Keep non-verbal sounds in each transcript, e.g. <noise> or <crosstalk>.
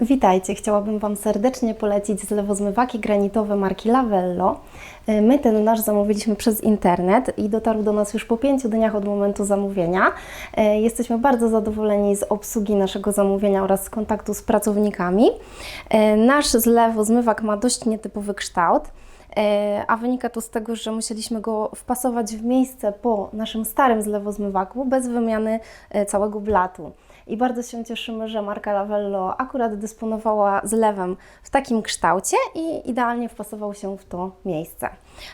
Witajcie, chciałabym Wam serdecznie polecić zlewozmywaki granitowe marki Lavello. Y, My ten nasz zamówiliśmy przez internet i dotarł do nas już po pięciu dniach od momentu zamówienia. Y, Jesteśmy bardzo zadowoleni z obsługi naszego zamówienia oraz z kontaktu z pracownikami. Y, Nasz zlewozmywak ma dość nietypowy kształt. E, a wynika to z tego, że musieliśmy go wpasować w miejsce po naszym starym zlewozmywaku bez wymiany e, całego blatu. I bardzo się cieszymy, że marka Lavello akurat dysponowała zlewem w takim kształcie i idealnie wpasował się w to miejsce.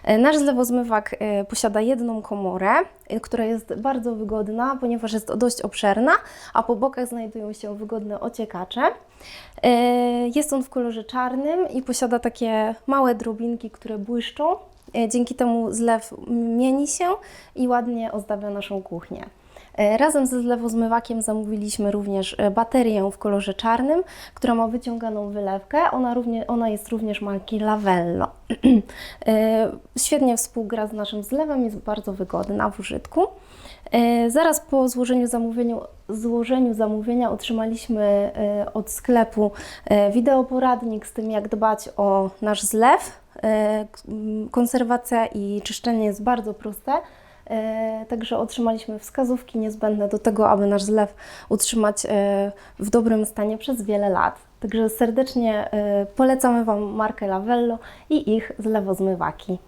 E, Nasz zlewozmywak e, posiada jedną komorę, e, która jest bardzo wygodna, ponieważ jest dość obszerna, a po bokach znajdują się wygodne ociekacze. Jest on w kolorze czarnym i posiada takie małe drobinki, które błyszczą. Dzięki temu zlew mieni się i ładnie ozdabia naszą kuchnię. E, Razem ze zlewozmywakiem zamówiliśmy również e, baterię w kolorze czarnym, która ma wyciąganą wylewkę. Ona, równie, ona jest również marki Lavello. <clears throat> E, Świetnie współgra z naszym zlewem, jest bardzo wygodna w użytku. Zaraz po złożeniu, złożeniu zamówienia otrzymaliśmy od sklepu wideoporadnik z tym, jak dbać o nasz zlew. Konserwacja i czyszczenie jest bardzo proste. E, Także otrzymaliśmy wskazówki niezbędne do tego, aby nasz zlew utrzymać e, w dobrym stanie przez wiele lat. Także serdecznie e, polecamy Wam markę Lavello i ich zlewozmywaki.